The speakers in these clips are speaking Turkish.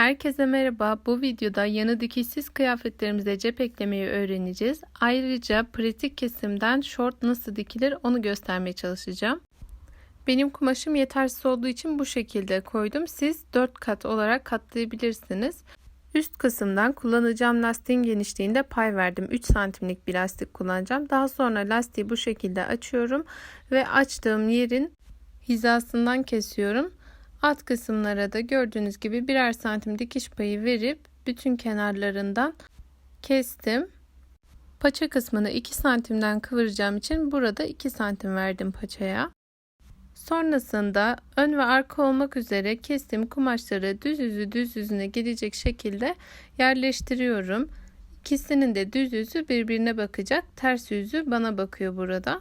Herkese merhaba. Bu videoda yanı dikişsiz kıyafetlerimize cep eklemeyi öğreneceğiz. Ayrıca pratik kesimden short nasıl dikilir onu göstermeye çalışacağım. Benim kumaşım yetersiz olduğu için bu şekilde koydum. Siz 4 kat olarak katlayabilirsiniz. Üst kısımdan kullanacağım lastiğin genişliğinde pay verdim. 3 santimlik bir lastik kullanacağım. Daha sonra lastiği bu şekilde açıyorum ve açtığım yerin hizasından kesiyorum. Alt kısımlara da gördüğünüz gibi birer santim dikiş payı verip bütün kenarlarından kestim. Paça kısmını 2 santimden kıvıracağım için burada 2 santim verdim paçaya. Sonrasında ön ve arka olmak üzere kestiğim kumaşları düz yüzü düz yüzüne gelecek şekilde yerleştiriyorum. İkisinin de düz yüzü birbirine bakacak. Ters yüzü bana bakıyor burada.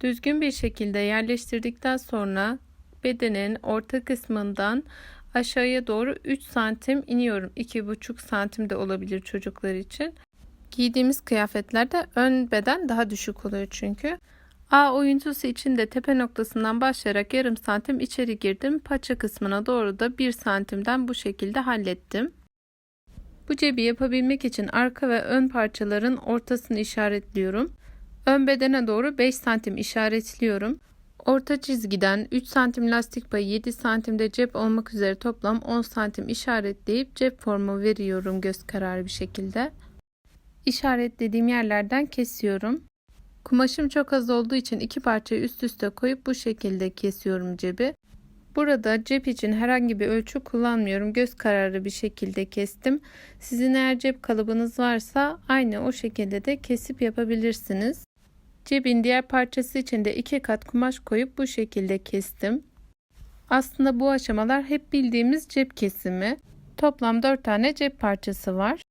Düzgün bir şekilde yerleştirdikten sonra bedenin orta kısmından aşağıya doğru 3 santim iniyorum. 2,5 santim de olabilir çocuklar için. Giydiğimiz kıyafetlerde ön beden daha düşük oluyor çünkü. A oyuncusu için de tepe noktasından başlayarak yarım santim içeri girdim. Paça kısmına doğru da 1 santimden bu şekilde hallettim. Bu cebi yapabilmek için arka ve ön parçaların ortasını işaretliyorum. Ön bedene doğru 5 santim işaretliyorum. Orta çizgiden 3 santim lastik payı 7 santimde cep olmak üzere toplam 10 santim işaretleyip cep formu veriyorum göz kararı bir şekilde. İşaretlediğim yerlerden kesiyorum. Kumaşım çok az olduğu için iki parçayı üst üste koyup bu şekilde kesiyorum cebi. Burada cep için herhangi bir ölçü kullanmıyorum. Göz kararı bir şekilde kestim. Sizin eğer cep kalıbınız varsa aynı o şekilde de kesip yapabilirsiniz. Cebin diğer parçası için de iki kat kumaş koyup bu şekilde kestim. Aslında bu aşamalar hep bildiğimiz cep kesimi. Toplam 4 tane cep parçası var.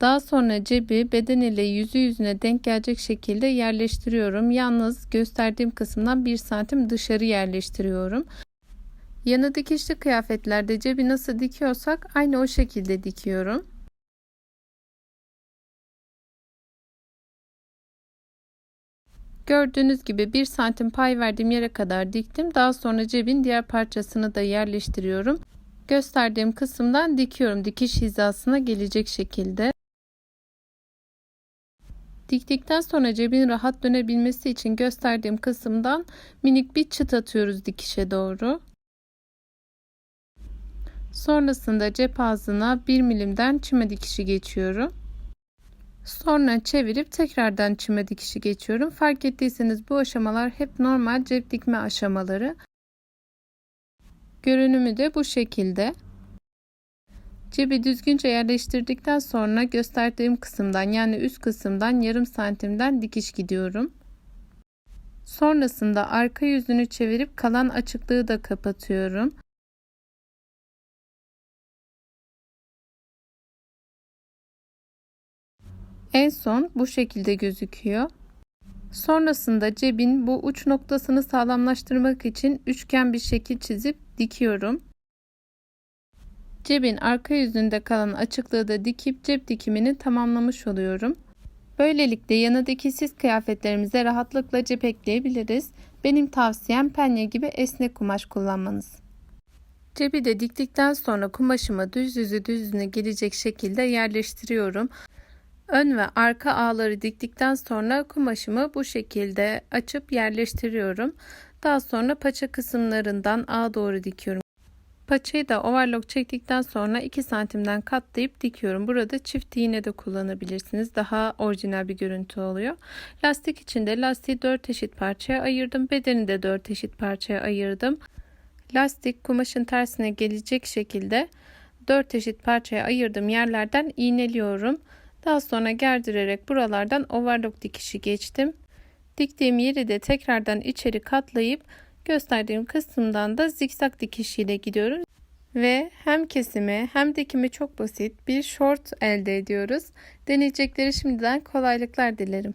Daha sonra cebi beden ile yüzü yüzüne denk gelecek şekilde yerleştiriyorum. Yalnız gösterdiğim kısımdan 1 santim dışarı yerleştiriyorum. Yanı dikişli kıyafetlerde cebi nasıl dikiyorsak aynı o şekilde dikiyorum. Gördüğünüz gibi 1 santim pay verdiğim yere kadar diktim. Daha sonra cebin diğer parçasını da yerleştiriyorum. Gösterdiğim kısımdan dikiyorum dikiş hizasına gelecek şekilde. Diktikten sonra cebin rahat dönebilmesi için gösterdiğim kısımdan minik bir çıt atıyoruz dikişe doğru. Sonrasında cep ağzına 1 milimden çime dikişi geçiyorum. Sonra çevirip tekrardan çime dikişi geçiyorum. Fark ettiyseniz bu aşamalar hep normal cep dikme aşamaları. Görünümü de bu şekilde. Cebi düzgünce yerleştirdikten sonra gösterdiğim kısımdan yani üst kısımdan yarım santimden dikiş gidiyorum. Sonrasında arka yüzünü çevirip kalan açıklığı da kapatıyorum. En son bu şekilde gözüküyor. Sonrasında cebin bu uç noktasını sağlamlaştırmak için üçgen bir şekil çizip dikiyorum. Cebin arka yüzünde kalan açıklığı da dikip cep dikimini tamamlamış oluyorum. Böylelikle yana dikişsiz kıyafetlerimize rahatlıkla cep ekleyebiliriz. Benim tavsiyem penye gibi esnek kumaş kullanmanız. Cebi de diktikten sonra kumaşımı düz yüzü düz yüzüne gelecek şekilde yerleştiriyorum. Ön ve arka ağları diktikten sonra kumaşımı bu şekilde açıp yerleştiriyorum. Daha sonra paça kısımlarından ağa doğru dikiyorum. Paçayı da overlock çektikten sonra 2 santimden katlayıp dikiyorum. Burada çift iğne de kullanabilirsiniz. Daha orijinal bir görüntü oluyor. Lastik için de lastiği 4 eşit parçaya ayırdım. Bedeni de 4 eşit parçaya ayırdım. Lastik kumaşın tersine gelecek şekilde 4 eşit parçaya ayırdığım yerlerden iğneliyorum. Daha sonra gerdirerek buralardan overlock dikişi geçtim. Diktiğim yeri de tekrardan içeri katlayıp gösterdiğim kısımdan da zikzak dikişiyle gidiyorum. Ve hem kesimi hem dikimi çok basit bir short elde ediyoruz. Deneyecekleri şimdiden kolaylıklar dilerim.